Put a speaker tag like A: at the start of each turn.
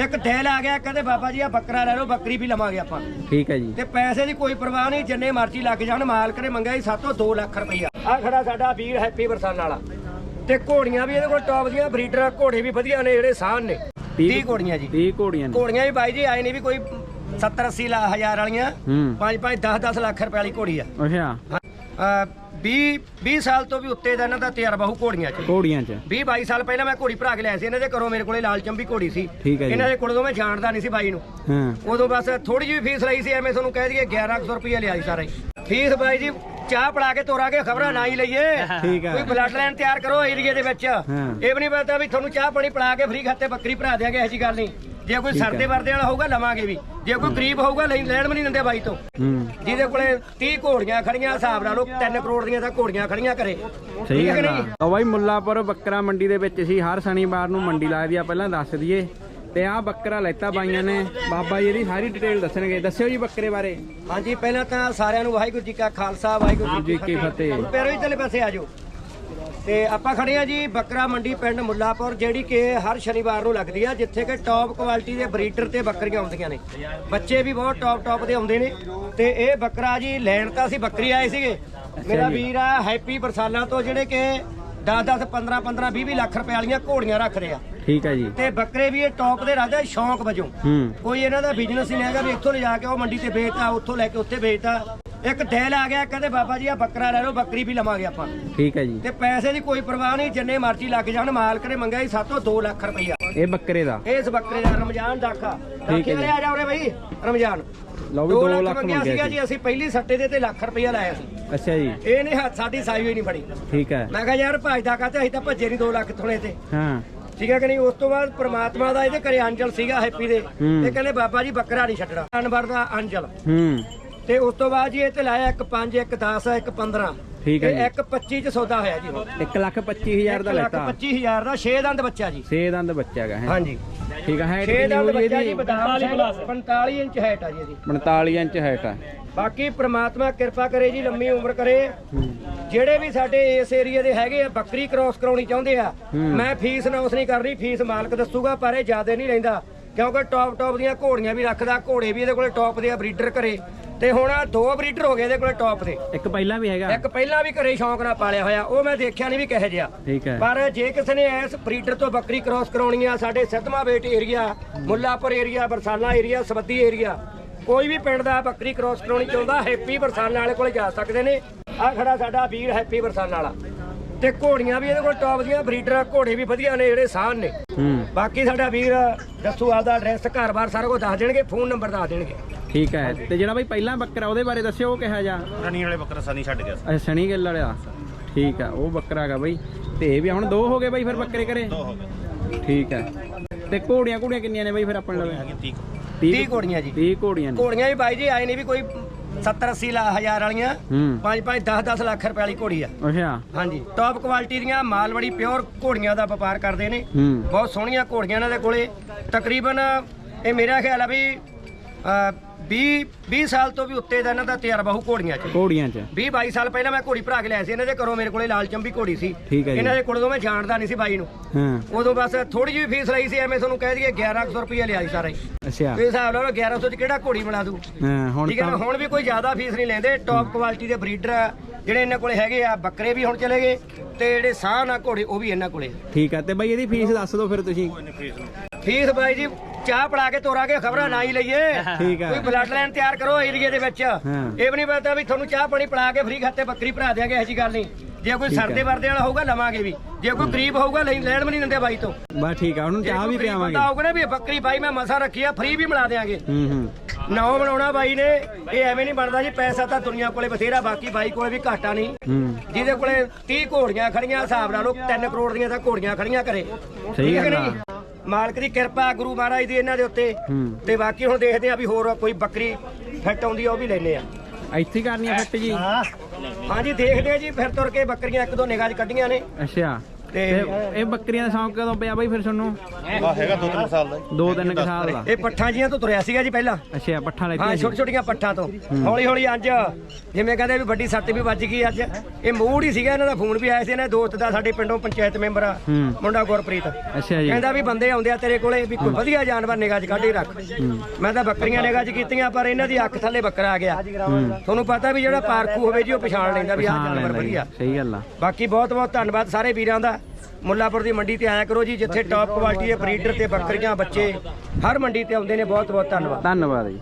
A: ਇੱਕ ਦਿਲ ਆ ਗਿਆ ਕਹਿੰਦੇ ਬਾਬਾ ਜੀ ਆ ਬੱਕਰਾ ਲੈ ਲਓ ਬੱਕਰੀ ਵੀ ਲਵਾਂਗੇ ਆਪਾਂ।
B: ਠੀਕ ਹੈ ਜੀ।
A: ਤੇ ਪੈਸੇ ਦੀ ਕੋਈ ਪਰਵਾਹ ਨਹੀਂ ਜਿੰਨੇ ਮਰਜ਼ੀ ਲੱਗ ਜਾਣ ਮਾਲਕ ਨੇ ਮੰਗਿਆ ਸੀ ਸਾਤੋਂ 2 ਲੱਖ ਰੁਪਈਆ। ਆ ਖੜਾ ਸਾਡਾ ਵੀਰ ਹੈਪੀ ਬਰਸਾਨ ਵਾਲਾ। ਤੇ ਘੋੜੀਆਂ ਵੀ ਇਹਦੇ ਕੋਲ ਟੌਪ ਦੀਆਂ ਬਰੀਡਰ ਘੋੜੇ ਵੀ ਵਧੀਆ ਨੇ ਜਿਹੜੇ ਸਾਨ ਨੇ। 30 ਘੋੜੀਆਂ ਜੀ।
B: 30 ਘੋੜੀਆਂ ਨੇ।
A: ਘੋੜੀਆਂ ਵੀ ਬਾਈ ਜੀ ਆਏ ਨਹੀਂ ਵੀ ਕੋਈ 70 80 ਲਾ ਹਜ਼ਾਰ ਵਾਲੀਆਂ।
B: ਹੂੰ।
A: 5 5 10 10 ਲੱਖ ਰੁਪਏ ਵਾਲੀ ਘੋੜੀ ਆ।
B: ਅੱਛਾ।
A: 20 20 ਸਾਲ ਤੋਂ ਵੀ ਉੱਤੇ ਦਾ ਇਹਨਾਂ ਦਾ ਤਜਰਬਾ ਹੋ ਘੋੜੀਆਂ 'ਚ।
B: ਘੋੜੀਆਂ ਚ।
A: 20 22 ਸਾਲ ਪਹਿਲਾਂ ਮੈਂ ਘੋੜੀ ਭਰਾ ਕੇ ਲਿਆ ਸੀ ਇਹਨਾਂ ਦੇ ਘਰੋਂ ਮੇਰੇ ਕੋਲੇ ਲਾਲ ਚੰਬੀ ਘੋੜੀ ਸੀ।
B: ਠੀਕ ਹੈ ਜੀ।
A: ਇਹਨਾਂ ਦੇ ਕੋਲੋਂ ਮੈਂ ਜਾਣਦਾ ਨਹੀਂ ਸੀ ਬਾਈ ਨੂੰ।
B: ਹਾਂ।
A: ਉਦੋਂ ਬਸ ਥੋੜੀ ਜਿਹੀ ਫੀਸ ਲਈ ਸੀ ਐਵੇਂ ਤੁਹਾਨੂੰ ਕਹਿ ਦਈਏ 1100 ਰੁਪਏ ਲਿਆ ਸੀ ਸਾਰਾ। ਹੀ ਫੀਸ ਬਾਈ ਜੀ ਚਾਹ ਪੜਾ ਕੇ ਤੋਰਾਂਗੇ ਖਬਰਾਂ ਨਾ ਹੀ ਲਈਏ।
B: ਠੀਕ ਹੈ।
A: ਕੋਈ ਬਲੱਡ ਲਾਈਨ ਤਿਆਰ ਕਰੋ ਏਰੀਏ ਦੇ ਵਿੱਚ। ਇਹ ਵੀ ਨਹੀਂ ਪਤਾ ਵੀ ਤੁਹਾਨੂੰ ਚਾਹ ਪਾਣੀ ਪੜਾ ਕੇ ਫ੍ਰੀ ਖਾਤੇ ਬੱਕਰੀ ਭਰਾ ਦਿਆਂਗੇ ਇਹੋ ਜੀ ਗੱਲ ਨਹੀਂ। ਜੇ ਕੋਈ। ਸਰਦੇ ਵਰਦੇ ਵਾਲਾ ਹੋਊਗਾ ਲਵਾਂਗੇ ਵੀ। ਜੇ ਕੋਈ ਗਰੀਬ ਹੋਊਗਾ ਲੈ- ਲੈਣ ਵੀ ਨਹੀਂ ਦਿੰਦੇ ਬਾਈ ਤੋਂ। ਜਿਹਦੇ ਕੋਲੇ 30 ਘੋੜੀਆਂ ਖੜੀਆਂ ਹਿਸਾਬ ਨਾਲ ਉਹ 3 ਕਰੋੜ ਦੀਆਂ ਤਾਂ ਘੋੜੀਆਂ ਖੜੀਆਂ ਕਰੇ।
B: ਸਹੀ
A: ਠੀਕ ਹੈ
B: ਗੱਲ ਆ। ਬਾਈ ਮੁੱਲਾਪੁਰ ਬੱਕਰਾ ਮੰਡੀ ਦੇ ਵਿੱਚ ਸੀ ਹਰ ਸ਼ਨੀਵਾਰ ਨੂੰ ਮੰਡੀ ਲੱਗਦੀ ਆ ਪਹਿਲਾਂ ਦੱਸ ਦਈਏ। ਤੇ ਆਹ ਬੱਕਰਾ ਲੈਤਾ ਬਾਈਆਂ ਨੇ। ਬਾਬਾ ਜੀ ਇਹਦੀ ਸਾਰੀ ਡਿਟੇਲ ਦੱਸਣਗੇ। ਦੱਸਿਓ ਜੀ ਬੱਕਰੇ ਬਾਰੇ।
A: ਹਾਂਜੀ ਪਹਿਲਾਂ ਤਾਂ ਸਾਰਿਆਂ ਨੂੰ ਵਾਹਿਗੁਰੂ ਜੀ ਕਾ ਖਾਲਸਾ ਵਾਹਿਗੁਰੂ
B: ਜੀ ਕੀ ਫਤਿਹ।
A: ਪੈਰੋਂ ਹੀ ਥੱਲੇ ਪਾਸੇ ਆ ਜਾਓ। ਤੇ ਆਪਾਂ ਖੜੇ ਆ ਜੀ ਬੱਕਰਾ ਮੰਡੀ ਪਿੰਡ ਮੁੱਲਾਪੁਰ ਜਿਹੜੀ ਕਿ ਹਰ ਸ਼ਨੀਵਾਰ ਨੂੰ ਲੱਗਦੀ ਆ ਜਿੱਥੇ ਕਿ ਟੌਪ ਕੁਆਲਿਟੀ ਦੇ ਬਰੀਡਰ ਤੇ ਬੱਕਰੀਆਂ ਆਉਂਦੀਆਂ ਨੇ। ਬੱਚੇ ਵੀ ਬਹੁਤ ਟੌਪ ਟੌਪ ਦੇ ਆਉਂਦੇ ਨੇ। ਤੇ ਇਹ ਬੱਕਰਾ ਜੀ ਲੈਣ ਤਾਂ ਅਸੀਂ ਬੱਕਰੀ ਆਏ ਸੀਗੇ। ਮੇਰਾ। ਵੀਰ ਆ ਹੈਪੀ ਬਰਸਾਨਾ ਤੋਂ ਜਿਹੜੇ ਕਿ 10 10 15 15 20 20 ਲੱਖ ਰੁਪਏ ਵਾਲੀਆਂ ਘੋੜੀਆਂ ਰੱਖਦੇ ਆ।
B: ਠੀਕ ਹੈ ਜੀ।
A: ਤੇ ਬੱਕਰੇ ਵੀ ਇਹ ਟੌਪ ਦੇ ਰੱਖਦੇ ਸ਼ੌਂਕ ਵਜੋਂ। ਕੋਈ ਇਹਨਾਂ ਦਾ ਬਿਜ਼ਨਸ ਹੀ ਨਹੀਂ ਹੈਗਾ ਵੀ ਇੱਥੋਂ ਲਿਜਾ ਕੇ ਉਹ ਮੰਡੀ ਤੇ ਵੇਚਤਾ ਉੱਥੋਂ ਲੈ ਕੇ ਉੱਥੇ ਵੇਚਤਾ। ਇੱਕ ਦਿਲ ਆ ਗਿਆ ਕਹਿੰਦੇ ਬਾਬਾ ਜੀ ਆ ਬੱਕਰਾ ਲੈ ਲਓ ਬੱਕਰੀ ਵੀ ਲਵਾਂਗੇ ਆਪਾਂ।
B: ਠੀਕ ਹੈ ਜੀ।
A: ਤੇ ਪੈਸੇ ਦੀ ਕੋਈ ਪਰਵਾਹ ਨਹੀਂ ਜਿੰਨੇ ਮਰਜ਼ੀ ਲੱਗ ਜਾਣ ਮਾਲਕ ਨੇ ਮੰਗਿਆ ਸੀ ਸਾਤੋਂ 2 ਲੱਖ ਰੁਪਈਆ।
B: ਇਹ ਬੱਕਰੇ ਦਾ?
A: ਇਸ ਬੱਕਰੇ ਦਾ ਰਮਜ਼ਾਨ ਦਾਖਾ।
B: ਠੀਕ ਹੈ
A: ਦਾਖੇ
B: ਜੀ।
A: ਆ ਜਾ ਉਰੇ ਬਈ ਰਮਜ਼ਾਨ।
B: ਲਓ ਵੀ
A: 2
B: 2
A: ਲੱਖ ਮੰਗਿਆ ਸੀਗਾ ਜੀ ਅਸੀਂ ਪਹਿਲੀ ਸੱਟੇ ਦੇ ਤੇ ਲੱਖ ਰੁਪਈਆ ਲਾਇਆ ਸੀ।
B: ਅੱਛਾ ਜੀ।
A: ਇਹ ਨੇ ਹੱਥ ਸਾਡੀ ਸਾਈ ਹੋਈ ਨਹੀਂ ਫੜੀ।
B: ਠੀਕ ਹੈ।
A: ਮੈਂ ਕਿਹਾ ਯਾਰ ਭਜਦਾ ਕਾਤੇ ਅਸੀਂ ਤਾਂ ਭੱਜੇ ਨਹੀਂ 2 ਲੱਖ ਥੋੜੇ ਤੇ।
B: ਹਾਂ।
A: ਠੀਕ ਹੈ ਕਿ ਨਹੀਂ? ਉਸ ਤੋਂ ਬਾਅਦ ਪ੍ਰਮਾਤਮਾ ਦਾ ਇਹਦੇ ਘਰੇ ਅੰਜਲ ਸੀਗਾ ਹੈਪੀ ਦੇ। ਤੇ ਕਹਿੰਦੇ ਬਾਬਾ ਜੀ ਬੱਕਰਾ ਨਹੀਂ ਛੱਡਣਾ। ਅਨਵਰ ਦਾ ਅੰਜਲ।
B: ਹੂੰ।
A: ਤੇ ਉਸ ਤੋਂ ਬਾਅਦ ਜੀ ਇਹ ਤੇ ਲਾਇਆ ਇੱਕ 5 ਇੱਕ 10 ਇੱਕ 15
B: ਠੀਕ ਹੈ
A: ਤੇ
B: ਜੀ।
A: ਇੱਕ 25 ਚ ਸੌਦਾ ਹੋਇਆ ਜੀ
B: 1 ਲੱਖ 25000 ਦਾ ਲੈਤਾ।
A: 25000 ਦਾ 6 ਦੰਦ ਬੱਚਾ ਜੀ।
B: ਛੇ ਦੰਦ ਬੱਚਾ ਹੈਗਾ ਹੈ?
A: ਹਾਂਜੀ।
B: ਠੀਕ ਹੈ ਹਾਈਟ
A: 6
B: ਕਿੰਨੀ
A: ਦੰਦ ਬੱਚਾ ਜੀ
B: ਇਹਦੀ
A: ਬਦਾਮ ਸਿੰਘ 45 ਇੰਚ ਹਾਈਟ ਆ ਜੀ ਇਹਦੀ।
B: 45 ਇੰਚ ਹਾਈਟ ਹੈ
A: ਬਾਕੀ ਪ੍ਰਮਾਤਮਾ ਕਿਰਪਾ ਕਰੇ ਜੀ ਲੰਮੀ ਉਮਰ ਕਰੇ। ਜਿਹੜੇ ਵੀ ਸਾਡੇ ਇਸ ਏਰੀਆ ਦੇ ਹੈਗੇ ਆ ਬੱਕਰੀ ਕ੍ਰੋਸ ਕਰਾਉਣੀ ਚਾਹੁੰਦੇ ਆ
B: ਹੂੰ।
A: ਮੈਂ ਫੀਸ ਅਨਾਉਂਸ ਨਹੀਂ ਕਰਨੀ ਫੀਸ ਮਾਲਕ ਦੱਸੂਗਾ ਪਰ ਇਹ ਜ਼ਿਆਦਾ ਨਹੀਂ ਲੈਂਦਾ। ਕਿਉਂਕਿ ਟੌਪ ਟੌਪ ਦੀਆਂ ਘੋੜੀਆਂ ਵੀ ਰੱਖਦਾ ਘੋੜੇ ਵੀ ਇਹਦੇ ਕੋਲੇ ਟੌਪ ਦੇ ਆ ਬਰੀਡਰ ਘਰੇ ਤੇ ਹੁਣ ਆਹ ਦੋ ਬਰੀਡਰ ਹੋ ਗਏ ਇਹਦੇ ਕੋਲੇ ਟੌਪ ਦੇ।
B: ਇੱਕ ਪਹਿਲਾਂ ਵੀ ਹੈਗਾ।
A: ਇੱਕ ਪਹਿਲਾਂ ਵੀ ਘਰੇ ਸ਼ੌਂਕ ਨਾਲ ਪਾਲਿਆ ਹੋਇਆ ਉਹ ਮੈਂ ਦੇਖਿਆ ਨਹੀਂ ਵੀ ਕਿਹੋ ਜਿਹਾ।
B: ਠੀਕ ਹੈ।
A: ਪਰ ਜੇ ਕਿਸੇ ਨੇ ਇਸ ਬਰੀਡਰ ਤੋਂ ਬੱਕਰੀ ਕ੍ਰਾਸ ਕਰਾਉਣੀ ਆ ਸਾਡੇ ਸਿੱਧਮਾ ਬੇਟ area Mullapur area Barsana area ਸਬੱਦੀ area ਕੋਈ ਵੀ ਪਿੰਡ ਦਾ ਬੱਕਰੀ ਕ੍ਰਾਸ ਕਰਾਉਣੀ ਚਾਹੁੰਦਾ ਹੈਪੀ ਬਰਸਾਨਾ ਵਾਲੇ ਕੋਲੇ ਜਾ ਸਕਦੇ ਨੇ। ਆ ਖੜਾ ਸਾਡਾ ਵੀਰ ਹੈਪੀ ਬਰਸਾਨਾ ਵਾਲਾ। ਤੇ ਘੋੜੀਆਂ ਵੀ ਇਹਦੇ ਕੋਲ ਟੌਪ ਦੀਆਂ ਬਰੀਡਰ ਘੋੜੇ ਵੀ ਵਧੀਆ ਨੇ ਜਿਹੜੇ ਸਾਨ ਨੇ। ਬਾਕੀ ਸਾਡਾ ਵੀਰ ਦੱਸੂ ਆਪਦਾ ਐਡਰੈਸ ਘਰ-ਬਾਰ ਸਾਰਾ ਕੁਝ ਦੱਸ ਦੇਣਗੇ ਫੋਨ ਨੰਬਰ ਦੱਸ ਦੇਣਗੇ।
B: ਠੀਕ ਹੈ। ਤੇ ਜਿਹੜਾ ਬਈ ਪਹਿਲਾਂ ਬੱਕਰਾ ਉਹਦੇ ਬਾਰੇ ਦੱਸਿਓ ਉਹ ਕਿਹਾ ਜਾ
C: ਰਣੀ ਵਾਲੇ ਬੱਕਰਾ ਸਨੀ ਛੱਡ ਗਿਆ ਸੀ।
B: ਅੱਛਾ ਸਣੀ ਗਿੱਲ ਵਾਲਿਆ? ਠੀਕ ਹੈ ਉਹ ਬੱਕਰਾ ਹੈਗਾ ਬਈ। ਤੇ ਇਹ ਵੀ ਹੁਣ ਦੋ ਹੋ ਗਏ ਬਈ ਫਿਰ ਬੱਕਰੇ ਕਰੇ
C: ਦੋ ਹੋ ਗਏ।
B: ਠੀਕ ਹੈ। ਤੇ ਘੋੜੀਆਂ ਘੋੜੀਆਂ ਕਿੰਨੀਆਂ ਨੇ ਬਈ ਫਿਰ ਆਪਣੇ ਲਵੇ?
C: ਹੈਗੀ 30
A: 30 ਘੋੜੀਆਂ ਜੀ।
B: 30 ਘੋੜੀਆਂ ਨੇ।
A: ਘੋੜੀਆਂ ਵੀ ਬਾਈ ਜੀ ਆਏ ਨਹੀਂ ਵੀ ਕੋਈ 70 80 ਲਾ ਹਜ਼ਾਰ ਵਾਲੀਆਂ।
B: ਹੂੰ।
A: 5 5 10 10 ਲੱਖ ਰੁਪਏ ਵਾਲੀ ਘੋੜੀ ਆ।
B: ਅੱਛਾ।
A: ਹਾਂਜੀ। ਟੌਪ ਕੁਆਲਿਟੀ ਦੀਆਂ ਮਾਲਵੜੀ ਪਿਓਰ ਘੋੜੀਆਂ ਦਾ ਵਪਾਰ ਕਰਦੇ ਨੇ। ਬਹੁਤ ਸੋਹਣੀਆਂ ਘੋੜੀਆਂ ਇਹਨਾਂ ਦੇ ਕੋਲੇ। ਤਕਰੀਬਨ ਇਹ ਮੇਰਾ ਖਿਆਲ ਆ ਵੀ 20 20 ਸਾਲ ਤੋਂ ਵੀ ਉੱਤੇ ਦਾ ਇਹਨਾਂ ਦਾ ਤਜਰਬਾ ਹੋ ਘੋੜੀਆਂ 'ਚ।
B: ਘੋੜੀਆਂ ਚ।
A: 20 22 ਸਾਲ ਪਹਿਲਾਂ ਮੈਂ ਘੋੜੀ ਭਰਾ ਕੇ ਲਿਆ ਸੀ ਇਹਨਾਂ ਦੇ ਘਰੋਂ ਮੇਰੇ ਕੋਲੇ ਲਾਲ ਚੰਬੀ ਘੋੜੀ ਸੀ।
B: ਠੀਕ ਹੈ ਜੀ।
A: ਇਹਨਾਂ ਦੇ ਕੋਲੋਂ ਮੈਂ ਜਾਣਦਾ ਨਹੀਂ ਸੀ ਬਾਈ ਨੂੰ।
B: ਹਾਂ।
A: ਉਦੋਂ ਬਸ ਥੋੜੀ ਜਿਹੀ ਫੀਸ ਲਈ ਸੀ ਐਵੇਂ ਤੁਹਾਨੂੰ ਕਹਿ ਦਈਏ 1100 ਰੁਪਏ ਲਿਆ ਸੀ ਸਾਰਾ। ਹੀ
B: ਅੱਛਾ।
A: ਤੇ ਹਿਸਾਬ ਨਾਲ 1100 ਚ ਕਿਹੜਾ ਘੋੜੀ ਬਣਾ ਦੂ
B: ਹਾਂ ਹੁਣ
A: ਠੀਕ ਹੈ ਨਾ
B: ਤਾਂ
A: ਹੁਣ ਵੀ ਕੋਈ ਜ਼ਿਆਦਾ ਫੀਸ ਨਹੀਂ ਲੈਂਦੇ। ਟੌਪ ਕੁਆਲਿਟੀ ਦੇ ਬਰੀਡਰ ਜਿਹੜੇ ਇਹਨਾਂ ਕੋਲੇ ਹੈਗੇ ਆ ਬੱਕਰੇ ਵੀ ਹੁਣ ਚਲੇ ਗਏ ਤੇ ਜਿਹੜੇ ਸਾਹ ਨਾਲ ਘੋੜੇ ਉਹ ਵੀ ਇਹਨਾਂ ਕੋਲੇ ਆ।
B: ਠੀਕ ਹੈ ਤੇ ਬਈ ਇਹਦੀ ਫੀਸ ਦੱਸ ਦਿਓ ਫਿਰ ਤੁਸੀਂ।
A: ਫੀਸ ਬਾਈ ਜੀ ਚਾਹ ਪੜਾ ਕੇ ਤੋਰਾਂਗੇ ਖਬਰਾਂ ਨਾ ਹੀ ਲਈਏ।
B: ਠੀਕ ਹੈ
A: ਕੋਈ ਬਲੱਡ ਲਾਈਨ ਤਿਆਰ ਕਰੋ ਏਰੀਏ ਦੇ ਵਿੱਚ। ਇਹ ਵੀ ਨਹੀਂ ਪਤਾ ਵੀ ਤੁਹਾਨੂੰ ਚਾਹ ਪਾਣੀ ਪੜਾ ਕੇ ਫ੍ਰੀ ਖਾਤੇ ਬੱਕਰੀ ਭਰਾ ਇਹੋ ਜੀ ਗੱਲ ਨਹੀਂ। ਜੇ ਕੋਈ। ਸਰਦੇ ਵਰਦੇ ਵਾਲਾ ਹੋਊਗਾ ਲਵਾਂਗੇ ਵੀ। ਜੇ ਕੋਈ ਗਰੀਬ ਹੋਊਗਾ ਲੈ- ਲੈਣ ਵੀ ਨਹੀਂ ਦਿੰਦੇ ਬਾਈ ਤੋਂ।
B: ਬਸ ਠੀਕ ਆ ਉਹਨੂੰ ਚਾਹ ਵੀ ਪਿਆਵਾਂਗੇ।
A: ਬੰਦਾ ਹੋਊਗਾ ਨਾ ਵੀ ਬੱਕਰੀ ਬਾਈ ਮੈਂ ਮਸਾ ਰੱਖੀ ਆ ਫ੍ਰੀ ਵੀ ਮਿਲਾ ਦਿਆਂਗੇ।
B: ਹੂੰ ਹੂੰ।
A: ਨਾਮ ਬਣਾਉਣਾ ਬਾਈ ਨੇ ਇਹ ਐਵੇਂ ਨਹੀਂ ਬਣਦਾ ਜੀ ਪੈਸਾ ਤਾਂ ਦੁਨੀਆ ਕੋਲੇ ਬਥੇਰਾ ਬਾਕੀ ਬਾਈ ਕੋਲੇ ਵੀ ਘਾਟਾ ਨਹੀਂ। ਜਿਹਦੇ ਕੋਲੇ 30 ਘੋੜੀਆਂ ਖੜੀਆਂ ਹਿਸਾਬ ਨਾਲ ਉਹ 3 ਕਰੋੜ ਦੀਆਂ ਤਾਂ ਘੋੜੀਆਂ ਖੜੀਆਂ ਕਰੇ। ਠੀਕ ਹੈ। ਨਹੀਂ? ਮਾਲਕ ਦੀ ਕਿਰਪਾ ਗੁਰੂ ਮਹਾਰਾਜ ਦੀ ਇਹਨਾਂ ਦੇ ਉੱਤੇ। ਤੇ ਬਾਕੀ ਹੁਣ ਦੇਖਦੇ ਆ ਵੀ ਹੋਰ ਕੋਈ ਬੱਕਰੀ ਫਿੱਟ ਆਉਂਦੀ ਆ ਉਹ ਵੀ ਲੈਨੇ ਆ।
B: ਇੱਥੇ ਕਰਨੀ ਆ ਫਿੱਟ ਜੀ?
A: ਹਾਂਜੀ ਦੇਖਦੇ ਆ ਜੀ ਫਿਰ ਤੁਰ ਕੇ ਬੱਕਰੀਆਂ ਇੱਕ ਦੋ ਨਿਗਾਹ 'ਚ ਕੱਢੀਆਂ ਨੇ।
B: ਅੱਛਾ।
A: ਤੇ
B: ਤੇ ਇਹ ਬੱਕਰੀਆਂ ਦਾ ਸ਼ੌਂਕ ਕਦੋਂ ਪਿਆ ਬਾਈ ਫਿਰ ਤੁਹਾਨੂੰ?
C: ਆ ਹੈਗਾ ਦੋ ਤਿੰਨ ਸਾਲ ਦਾ ਜੀ।
B: ਦੋ ਤਿੰਨ ਕੁ ਸਾਲ ਦਾ।
A: ਇਹ ਪੱਠਾਂ ਜੀਆਂ ਤੋਂ ਤੁਰਿਆ ਸੀਗਾ ਜੀ ਪਹਿਲਾਂ।
B: ਅੱਛਾ ਪੱਠਾ
A: ਹਾਂ
B: ਲੈਤੀਆਂ ਸੀ।
A: ਛੋਟੀ ਛੋਟੀਆਂ ਪੱਠਾਂ ਤੋਂ। ਹੌਲੀ ਹੌਲੀ ਅੱਜ ਜਿਵੇਂ ਕਹਿੰਦੇ ਵੀ ਵੱਡੀ ਸੱਟ ਵੀ ਵੱਜ ਗਈ ਅੱਜ। ਇਹ ਮੂਡ ਹੀ ਸੀਗਾ ਇਹਨਾਂ ਦਾ ਫੋਨ ਵੀ ਆਇਆ ਸੀ ਇਹਨਾਂ ਦੇ ਦੋਸਤ ਦਾ ਸਾਡੇ ਪਿੰਡੋਂ ਪੰਚਾਇਤ ਮੈਂਬਰ ਆ
B: ਹੂੰ।
A: ਮੁੰਡਾ ਗੁਰਪ੍ਰੀਤ।
B: ਅੱਛਾ ਜੀ।
A: ਕਹਿੰਦਾ ਵੀ ਬੰਦੇ ਆਉਂਦੇ ਆ ਤੇਰੇ ਕੋਲੇ ਵੀ ਕੋਈ ਵਧੀਆ ਜਾਨਵਰ ਨਿਗਾਹ 'ਚ ਕੱਢ ਹੀ ਰੱਖ। ਮੈਂ ਤਾਂ ਬੱਕਰੀਆਂ ਨਿਗਾਹ 'ਚ ਕੀਤੀਆਂ ਪਰ ਇਹਨਾਂ ਦੀ ਅੱਖ ਥੱਲੇ ਬੱਕਰਾ ਆ ਗਿਆ। ਤੁਹਾਨੂੰ ਪਤਾ ਵੀ ਜਿਹੜਾ ਪਾਰਕੂ ਹੋਵੇ ਜੀ ਉਹ ਪਛਾਣ ਲੈਂਦਾ ਵੀ ਆਹ
B: ਪਛਾਣ
A: ਜਾਨਵਰ
B: ਲੈਂਦਾ ਜੀ,
A: ਵਧੀਆ।
B: ਸਹੀ ਗੱਲ ਆ।
A: ਬਾਕੀ ਬਹੁਤ ਬਹੁਤ ਧੰਨਵਾਦ ਸਾਰੇ ਵੀਰਾਂ ਦਾ। ਮੁੱਲਾਪੁਰ ਦੀ ਮੰਡੀ ਤੇ ਆਇਆ ਕਰੋ ਜੀ, ਜਿੱਥੇ ਟੌਪ ਕੁਆਲਿਟੀ ਦੇ ਬਰੀਡਰ ਤੇ ਬੱਕਰੀਆਂ, ਬੱਚੇ ਹਰ ਮੰਡੀ ਤੇ ਆਉਂਦੇ ਨੇ ਬਹੁਤ ਬਹੁਤ ਧੰਨਵਾਦ।
B: ਧੰਨਵਾਦ ਜੀ।